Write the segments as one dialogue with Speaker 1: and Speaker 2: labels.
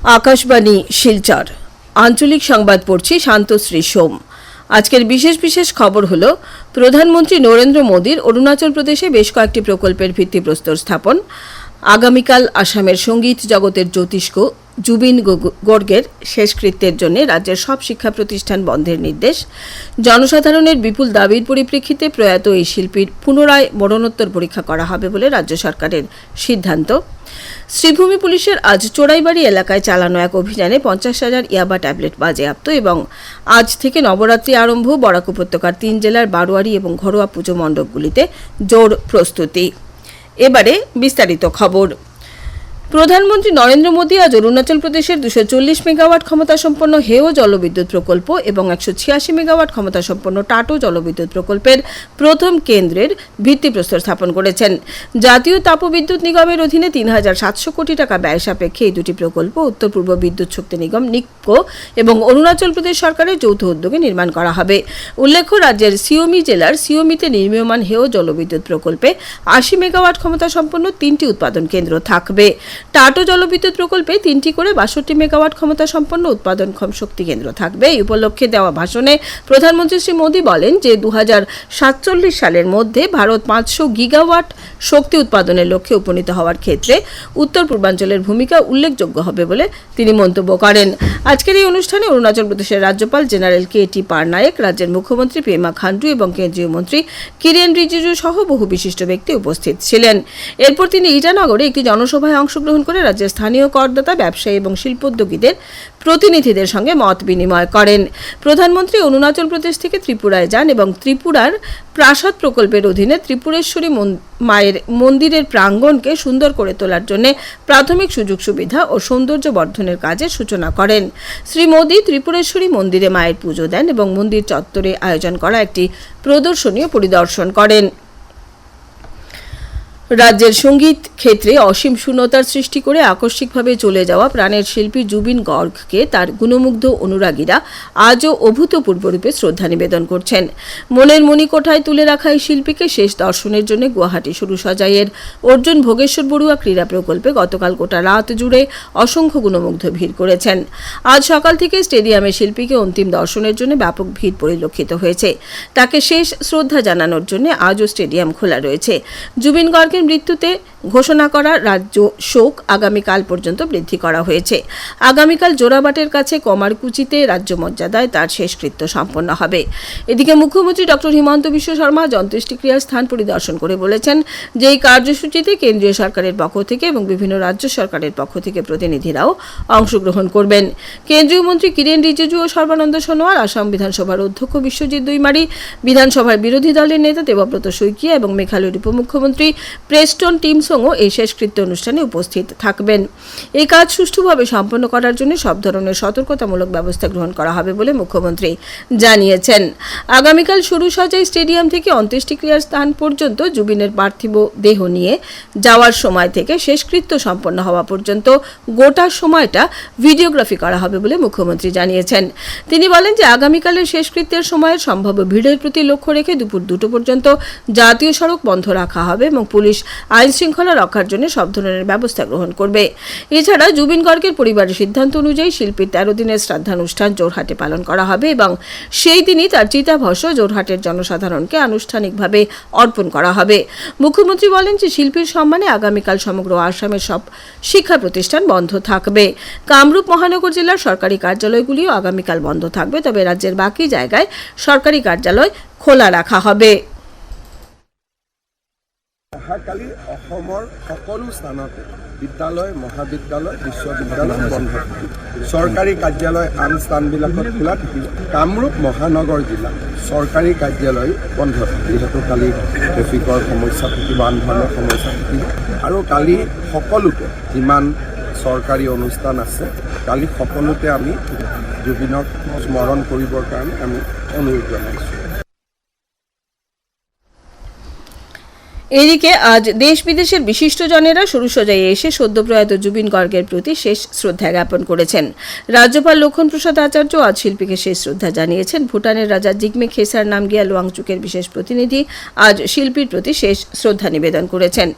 Speaker 1: আকাশবাণী, শিলচর। আঞ্চলিক সংবাদ পড়ছি শান্তশ্রী সোম। আজকের বিশেষ বিশেষ খবর হল, প্রধানমন্ত্রী নরেন্দ্র মোদীর অরুণাচল প্রদেশে বেশ কয়েকটি প্রকল্পের ভিত্তিপ্রস্তর স্থাপন। আগামীকাল আসামের সংগীত জগতের জ্যোতিষ্ক জুবিন গর্গের শেষকৃত্যের জন্য রাজ্যের সব শিক্ষা প্রতিষ্ঠান বন্ধের নির্দেশ। জনসাধারণের বিপুল দাবির পরিপ্রেক্ষিতে প্রয়াত এই শিল্পীর পুনরায় মরণোত্তর পরীক্ষা করা হবে বলে রাজ্য সরকারের সিদ্ধান্ত। শ্রীভূমি পুলিশের আজ চোরাইবাড়ি এলাকায় চালানো এক অভিযানে পঞ্চাশ হাজার ইয়াবা ট্যাবলেট বাজেয়াপ্ত এবং আজ থেকে নবরাত্রি আরম্ভ বরাক উপত্যকার তিন জেলার বারোয়ারি এবং ঘরোয়া পুজো মণ্ডপগুলিতে জোর প্রস্তুতি। এবারে বিস্তারিত খবর। প্রধানমন্ত্রী নরেন্দ্র মোদী আজ অরুণাচল প্রদেশের দুশো চল্লিশ মেগাওয়াট ক্ষমতাসম্পন্ন হেও জলবিদ্যুৎ প্রকল্প এবং একশো ছিয়াশি মেগাওয়াট ক্ষমতাসম্পন্ন টাটো জলবিদ্যুৎ প্রকল্পের প্রথম কেন্দ্রের ভিত্তিপ্রস্তর স্থাপন করেছেন। জাতীয় তাপবিদ্যুৎ নিগমের অধীনে তিন হাজার সাতশো কোটি টাকা ব্যয় সাপেক্ষে এই দুটি প্রকল্প উত্তর পূর্ব বিদ্যুৎ শক্তি নিগম নিপকো এবং অরুণাচল প্রদেশ সরকারের যৌথ উদ্যোগে নির্মাণ করা হবে। উল্লেখ্য, রাজ্যের সিওমি জেলার সিওমিতে নির্মীয়মান হেও জলবিদ্যুৎ প্রকল্পে আশি মেগাওয়াট ক্ষমতা সম্পন্ন তিনটি উৎপাদন কেন্দ্র থাকবে। টাটো জলবিদ্যুৎ প্রকল্পে তিনটি করে বাষট্টি মেগাওয়াট ক্ষমতা সম্পন্ন উৎপাদনক্ষম শক্তি কেন্দ্র থাকবে। এই উপলক্ষে দেওয়া ভাষণে প্রধানমন্ত্রী শ্রী মোদী বলেন যে দু সালের মধ্যে ভারত পাঁচশো গিগাওয়াট শক্তি উৎপাদনের লক্ষ্যে উপনীত হওয়ার ক্ষেত্রে উত্তর পূর্বাঞ্চলের ভূমিকা উল্লেখযোগ্য হবে বলে তিনি মন্তব্য করেন। আজকের এই অনুষ্ঠানে অরুণাচল প্রদেশের রাজ্যপাল জেনারেল কে টি পারনায়েক, রাজ্যের মুখ্যমন্ত্রী পেমা খান্ডু এবং কেন্দ্রীয় মন্ত্রী কিরেন রিজিজু সহ বহু বিশিষ্ট ব্যক্তি উপস্থিত ছিলেন। এরপর তিনি ইটানগরে একটি জনসভায় অংশগ্রহণ করে রাজ্যের স্থানীয় করদাতা, ব্যবসায়ী এবং শিল্পোদ্যোগীদের প্রতিনিধিদের সঙ্গে মত বিনিময় করেন। প্রধানমন্ত্রী অরুণাচল প্রদেশ থেকে ত্রিপুরায় যান এবং ত্রিপুরার প্রাসাদ প্রকল্পের অধীনে ত্রিপুরেশ্বরী মায়ের মন্দিরের প্রাঙ্গণকে সুন্দর করে তোলার জন্য প্রাথমিক সুযোগ সুবিধা ও সৌন্দর্য বর্ধনের কাজের সূচনা করেন। শ্রী মোদী ত্রিপুরেশ্বরী মন্দিরে মায়ের পুজো দেন এবং মন্দির চত্বরে আয়োজন করা একটি প্রদর্শনীও পরিদর্শন করেন। রাজ্যের সংগীত ক্ষেত্রে অসীম শূন্যতার সৃষ্টি করে আকস্মিকভাবে চলে যাওয়া প্রাণের শিল্পী জুবিন গর্গকে তার গুণমুগ্ধ অনুরাগীরা আজও অভূতপূর্বরূপে শ্রদ্ধা নিবেদন করছেন। মনের মণিকোঠায় তুলে রাখা এই শিল্পীকে শেষ দর্শনের জন্য গুয়াহাটি শুরু সজাইয়ের অর্জুন ভোগেশ্বর বড়ুয়া ক্রীড়া প্রকল্পে গতকাল গোটা রাত জুড়ে অসংখ্য গুণমুগ্ধ ভিড় করেছেন। আজ সকাল থেকে স্টেডিয়ামে শিল্পীকে অন্তিম দর্শনের জন্য ব্যাপক ভিড় পরিলক্ষিত হয়েছে। তাকে শেষ শ্রদ্ধা জানানোর জন্য আজও স্টেডিয়াম খোলা রয়েছে। জুবিন গর্গের মৃত্যুতে ঘোষণা করা রাজ্য শোক আগামীকাল পর্যন্ত বৃদ্ধি করা হয়েছে। আগামীকাল জোড়াবাটের কাছে কমারকুচিতে রাজ্য মর্যাদায় তার শেষকৃত্য সম্পন্ন হবে। এদিকে মুখ্যমন্ত্রী ডক্টর হিমন্ত বিশ্ব শর্মা আজ অন্ত্যেষ্টিক্রিয়ার স্থান পরিদর্শন করে বলেছেন যে, এই কার্যসূচিতে কেন্দ্রীয় সরকারের পক্ষ থেকে এবং বিভিন্ন রাজ্য সরকারের পক্ষ থেকে প্রতিনিধিরাও অংশগ্রহণ করবেন। কেন্দ্রীয় মন্ত্রী কিরেন রিজিজু ও সর্বানন্দ সোনোয়াল আসাম বিধানসভার অধ্যক্ষ বিশ্বজিৎ দুইমারি, বিধানসভার বিরোধী দলের নেতা দেবব্রত শইকিয়া এবং মেঘালয়ের উপমুখ্যমন্ত্রী প্রেস্টন টিমসংও এই শেষকৃত্য অনুষ্ঠানে উপস্থিত থাকবেন। এই কাজ সুষ্ঠুভাবে সম্পন্ন করার জন্য সব ধরনের সতর্কতামূলক ব্যবস্থা গ্রহণ করা হবে বলে মুখ্যমন্ত্রী জানিয়েছেন। আগামীকাল শুরু সজাই স্টেডিয়াম থেকে অন্ত্যেষ্টিক্রিয়ার স্থান পর্যন্ত জুবিনের পার্থিব দেহ নিয়ে যাওয়ার সময় থেকে শেষকৃত্য সম্পন্ন হওয়া পর্যন্ত গোটা সময়টা ভিডিওগ্রাফি করা হবে বলে মুখ্যমন্ত্রী জানিয়েছেন। তিনি বলেন যে আগামীকালের শেষকৃত্যের সময়ের সম্ভাব্য ভিড়ের প্রতি লক্ষ্য রেখে দুপুর দুটো পর্যন্ত জাতীয় সড়ক বন্ধ রাখা হবে এবং পুলিশ আইন শৃঙ্খলা রক্ষার জন্য সব ধরনের ব্যবস্থা গ্রহণ করবে। এছাড়া জুবিন গর্গের পরিবারের সিদ্ধান্ত অনুযায়ী শিল্পীর তেরো দিনের শ্রাদ্ধানুষ্ঠান জোরহাটে পালন করা হবে এবং সেই দিনই তার চিতাভস্য জোরহাটের জনসাধারণকে আনুষ্ঠানিকভাবে অর্পণ করা হবে। মুখ্যমন্ত্রী বলেন যে শিল্পীর সম্মানে আগামীকাল সমগ্র আসামের সব শিক্ষা প্রতিষ্ঠান বন্ধ থাকবে। কামরূপ মহানগর জেলার সরকারি কার্যালয়গুলিও আগামীকাল বন্ধ থাকবে, তবে রাজ্যের বাকি জায়গায় সরকারি কার্যালয় খোলা রাখা হবে।
Speaker 2: অহাকালি অসমৰ সকলো স্থানতে বিদ্যালয়, মহাবিদ্যালয়, বিশ্ববিদ্যালয় বন্ধ চৰকাৰী কাৰ্যালয় আন স্থানবিলাকত খোলা থাকিব। কামৰূপ মহানগৰ জিলা চৰকাৰী কাৰ্যালয় বন্ধ যিহেতু কালি ট্ৰেফিকৰ সমস্যা থাকিব, আন ধৰণৰ সমস্যা থাকিব। আৰু কালি সকলোতে যিমান চৰকাৰী অনুষ্ঠান আছে, কালি সকলোতে আমি জুবিনক স্মৰণ কৰিবৰ কাৰণে আমি অনুৰোধ জনাইছোঁ।
Speaker 1: এদিকে আজ দেশ বিদেশের বিশিষ্টজনেরা সরুসজায় এসে সদ্যপ্রয়াত জুবিন গর্গের প্রতি শেষ শ্রদ্ধা জ্ঞাপন করেছেন। রাজ্যপাল লক্ষণ প্রসাদ আচার্য আজ শিল্পীকে শেষ শ্রদ্ধা জানিয়েছেন। ভুটানের রাজা জিগমে খেসার নামগিয়া লোয়াংচুকের বিশেষ প্রতিনিধি আজ শিল্পীর প্রতি শেষ শ্রদ্ধা নিবেদন করেছেন।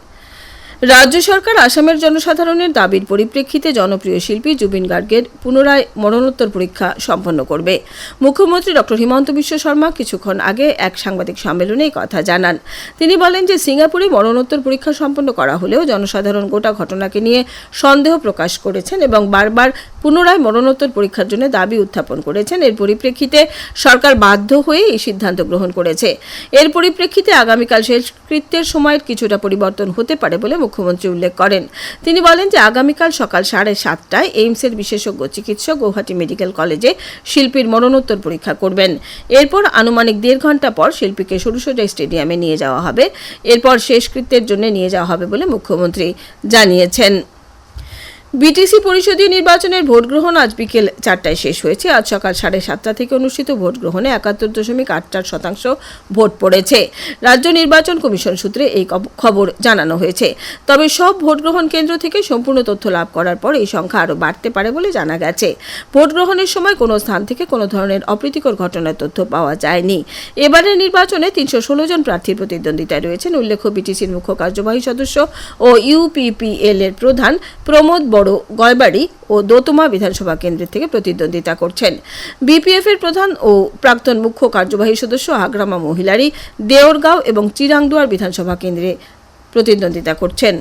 Speaker 1: রাজ্য সরকার আসামের জনসাধারণের দাবির পরিপ্রেক্ষিতে জনপ্রিয় শিল্পী জুবিন গার্গের পুনরায় মরণোত্তর পরীক্ষা সম্পন্ন করবে। মুখ্যমন্ত্রী ডক্টর হিমন্ত বিশ্ব শর্মা কিছুক্ষণ আগে এক সাংবাদিক সম্মেলনে কথা জানান। তিনি বলেন যে, সিঙ্গাপুরে মরণোত্তর পরীক্ষা সম্পন্ন করা হলেও জনসাধারণ গোটা ঘটনাকে নিয়ে সন্দেহ প্রকাশ করেছেন এবং বারবার পুনরায় মরণোত্তর পরীক্ষার জন্য দাবি উত্থাপন করেছেন। এর পরিপ্রেক্ষিতে সরকার বাধ্য হয়ে এই সিদ্ধান্ত গ্রহণ করেছে। এর পরিপ্রেক্ষিতে আগামীকাল শেষকৃত্যের সময়ের কিছুটা পরিবর্তন হতে পারে বলে মুখ্যমন্ত্রী উল্লেখ করেন। তিনি বলেন যে আগামীকাল সকাল সাড়ে সাতটায় এইমসের বিশেষজ্ঞ চিকিৎসক গৌহাটি মেডিকেল কলেজে শিল্পীর মরণোত্তর পরীক্ষা করবেন। এরপর আনুমানিক দেড় ঘণ্টা পর শিল্পীকে সরুসজা স্টেডিয়ামে নিয়ে যাওয়া হবে। এরপর শেষকৃত্যের জন্য নিয়ে যাওয়া হবে বলে মুখ্যমন্ত্রী জানিয়েছেন। বিটিসি পরিষদীয় নির্বাচনের ভোট গ্রহণ আজ বিকেল চারটায় শেষ হয়েছে। আজ সকাল সাড়ে সাতটা থেকে অনুষ্ঠিত ভোট গ্রহণে একাত্তর দশমিক আট চার শতাংশ ভোট পড়েছে। রাজ্য নির্বাচন কমিশন সূত্রে এই খবর জানানো হয়েছে। তবে সব ভোট গ্রহণ কেন্দ্র থেকে সম্পূর্ণ তথ্য লাভ করার পর এই সংখ্যা আরও বাড়তে পারে বলে জানা গেছে। ভোট গ্রহণের সময় কোনো স্থান থেকে কোনো ধরনের অপ্রীতিকর ঘটনার তথ্য পাওয়া যায়নি। এবারের নির্বাচনে তিনশো ষোলো জন প্রার্থীর প্রতিদ্বন্দ্বিতায় রয়েছেন। উল্লেখ্য বিটিসির মুখ্য কার্যবাহী সদস্য ও ইউপিপিএল এর প্রধান প্রমোদ বড় গয়বাড়ি ও দোতমা বিধানসভা কেন্দ্রের থেকে প্রতিদ্বন্দ্বিতা করছেন। বিপিএফ এর প্রধান ও প্রাক্তন মুখ্য কার্যবাহী সদস্য আগ্রামা মহিলারি দেওরগাঁও এবং চিরাংদুয়ার বিধানসভা কেন্দ্রে প্রতিদ্বন্দ্বিতা করছেন।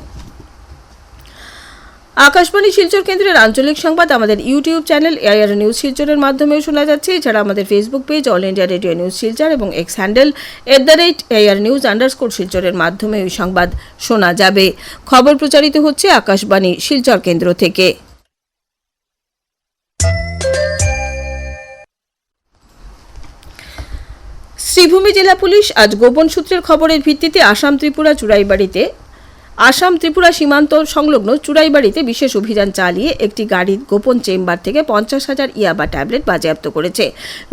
Speaker 1: আকাশবাণী শিলচর কেন্দ্রের আঞ্চলিক সংবাদ আমাদের ইউটিউব চ্যানেল এআইআর নিউজ শিলচরের মাধ্যমেও শোনা যাচ্ছে। এছাড়া আমাদের Facebook page All India Radio News Silchar এবং X handle at the rate AIR news underscore শিলচরের মাধ্যমে ওই সংবাদ শোনা যাবে। খবর প্রচারিত হচ্ছে আকাশবাণী শিলচর কেন্দ্র থেকে। শ্রীভূমি জেলা পুলিশ আজ গোপন সূত্রের খবরের ভিত্তিতে আসাম ত্রিপুরা চুড়াইবাড়িতে আসাম ত্রিপুরা সীমান্ত সংলগ্ন চুড়াইবাড়িতে বিশেষ অভিযান চালিয়ে একটি গাড়ির গোপন চেম্বার থেকে পঞ্চাশ হাজার ইয়াবা ট্যাবলেট বাজেয়াপ্ত করেছে।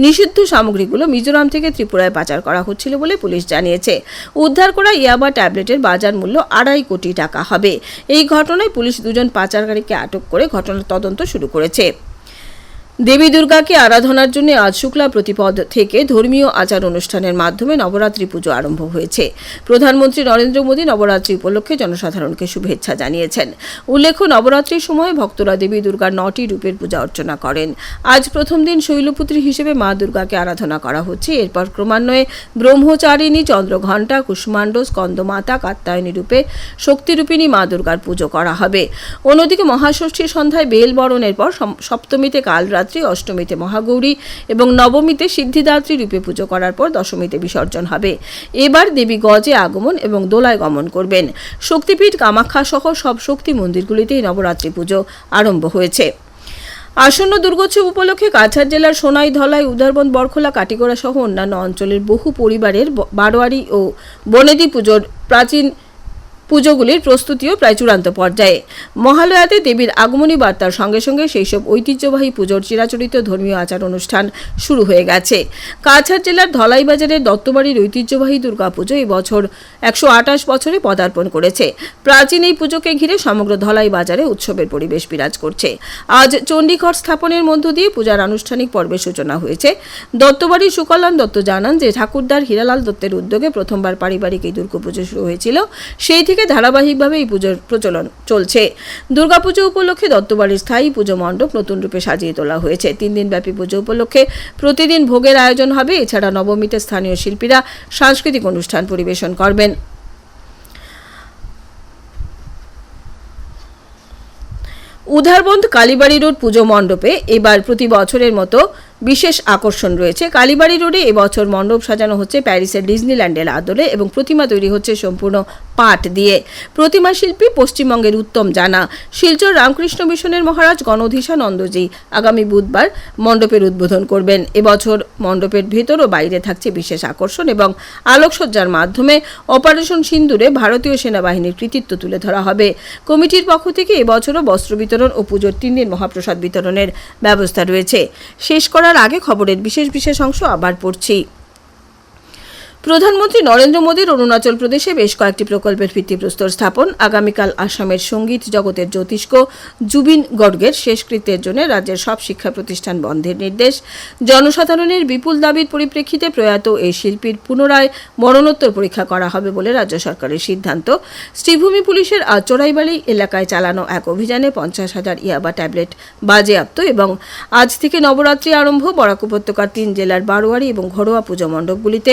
Speaker 1: নিষিদ্ধ সামগ্রীগুলো মিজোরাম থেকে ত্রিপুরায় পাচার করা হচ্ছিল বলে পুলিশ জানিয়েছে। উদ্ধার করা ইয়াবা ট্যাবলেটের বাজার মূল্য আড়াই কোটি টাকা হবে। এই ঘটনায় পুলিশ দুজন পাচারকারীকে আটক করে ঘটনার তদন্ত শুরু করেছে। দেবী দুর্গাকে আরাধনার জন্য আজ শুক্লা প্রতিপদ থেকে ধর্মীয় আচার অনুষ্ঠানের মাধ্যমে নবরাত্রি পুজো আরম্ভ হয়েছে। প্রধানমন্ত্রী নরেন্দ্র মোদী নবরাত্রি উপলক্ষে জনসাধারণকে শুভেচ্ছা জানিয়েছেন। উল্লেখ্য, নবরাত্রির সময় ভক্তরা দেবী দুর্গার নটি রূপের পূজা অর্চনা করেন। আজ প্রথম দিন শৈলপুত্রী হিসেবে মা দুর্গাকে আরাধনা করা হচ্ছে। এরপর ক্রমান্বয়ে ব্রহ্মচারিণী, চন্দ্রঘণ্টা, কুষ্মাণ্ড, স্কন্দমাতা, কাত্যায়নী রূপে শক্তিরূপিণী মা দুর্গার পুজো করা হবে। অন্যদিকে মহাষষ্ঠীর সন্ধ্যায় বেল বরণের পর সপ্তমীতে কালরাত্রি অষ্টমীতে মহাগৌরী এবং নবমীতে সিদ্ধিদাত্রী রূপে পুজো করার পর দশমীতে বিসর্জন হবে। এবার দেবী গজে আগমন এবং দোলায় গমন করবেন। শক্তিপীঠ, কামাখ্যা সহ সব শক্তি মন্দিরগুলিতেই নবরাত্রি পুজো আরম্ভ হয়েছে। আসন্ন দুর্গোৎসব উপলক্ষে কাছাড় জেলার সোনাই, ধলাই, উদারবন, বরখোলা, কাটিগড়া সহ অন্যান্য অঞ্চলের বহু পরিবারের বারোয়ারি ও বনেদি পুজোর প্রাচীন পুজোগুলির প্রস্তুতিও প্রায় চূড়ান্ত পর্যায়ে। মহালয়াতে দেবীর আগমনী বার্তার সঙ্গে সঙ্গে সেই সব ঐতিহ্যবাহী পুজোর চিরাচরিত ধর্মীয় আচার অনুষ্ঠান শুরু হয়ে গেছে। কাছাড় জেলার ধলাইবাজারের দত্তবাড়ির ঐতিহ্যবাহী দুর্গাপুজো এই বছর একশো আঠাশ বছরে পদার্পণ করেছে। প্রাচীন এই পুজোকে ঘিরে সমগ্র ধলাই বাজারে উৎসবের পরিবেশ বিরাজ করছে। আজ চণ্ডীঘর স্থাপনের মধ্য দিয়ে পূজার আনুষ্ঠানিক পর্বের সূচনা হয়েছে। দত্তবাড়ির সুকল্যাণ দত্ত জানান যে ঠাকুরদার হীরালাল দত্তের উদ্যোগে প্রথমবার পারিবারিক এই দুর্গাপুজো শুরু হয়েছিল। সেই থেকে ধারাবাহিকভাবে এই পুজোর প্রচলন চলছে। দুর্গাপুজো উপলক্ষে দত্তবাড়ির স্থায়ী পুজো মণ্ডপ নতুন রূপে সাজিয়ে তোলা হয়েছে। তিন দিন ব্যাপী পুজো উপলক্ষে প্রতিদিন ভোগের আয়োজন হবে। এছাড়া নবমীতে স্থানীয় শিল্পীরা সাংস্কৃতিক অনুষ্ঠান পরিবেশন করবেন। উধারবন্দ কালীবাড়ি রোড পুজো মণ্ডপে এবার প্রতি বছরের মতো বিশেষ আকর্ষণ রয়েছে। কালীবাড়ি রোডে এবছর মণ্ডপ সাজানো হচ্ছে প্যারিসের ডিজনিল্যান্ডের আদলে এবং প্রতিমা তৈরি হচ্ছে সম্পূর্ণ পাট দিয়ে। প্রতিমা শিল্পী পশ্চিমবঙ্গের উত্তম জানা। শিলচর রামকৃষ্ণ মিশনের মহারাজ গণধীশানন্দজি আগামী বুধবার মণ্ডপের উদ্বোধন করবেন। এবছর মণ্ডপের ভেতর ও বাইরে থাকছে বিশেষ আকর্ষণ এবং আলোকসজ্জার মাধ্যমে অপারেশন সিন্দুরে ভারতীয় সেনাবাহিনীর কৃতিত্ব তুলে ধরা হবে। কমিটির পক্ষ থেকে এবছরও বস্ত্র বিতরণ ও পুজোর তিন দিন মহাপ্রসাদ বিতরণের ব্যবস্থা রয়েছে। শেষ করার আগে খবরের বিশেষ বিশেষ অংশ আবার পড়ছি। প্রধানমন্ত্রী নরেন্দ্র মোদীর অরুণাচল প্রদেশে বেশ কয়েকটি প্রকল্পের ভিত্তিপ্রস্তর স্থাপন। আগামীকাল আসামের সংগীত জগতের জ্যোতিষ্ক জুবিন গর্গের শেষকৃত্যের জন্য রাজ্যের সব শিক্ষা প্রতিষ্ঠান বন্ধের নির্দেশ। জনসাধারণের বিপুল দাবির পরিপ্রেক্ষিতে প্রয়াত এই শিল্পীর পুনরায় মরণোত্তর পরীক্ষা করা হবে বলে রাজ্য সরকারের সিদ্ধান্ত। শ্রীভূমি পুলিশের আজ চোরাইবাড়ি এলাকায় চালানো এক অভিযানে পঞ্চাশ হাজার ইয়াবা ট্যাবলেট বাজেয়াপ্ত এবং আজ থেকে নবরাত্রি আরম্ভ বরাক উপত্যকার তিন জেলার বারোয়ারি এবং ঘরোয়া পুজো মণ্ডপগুলিতে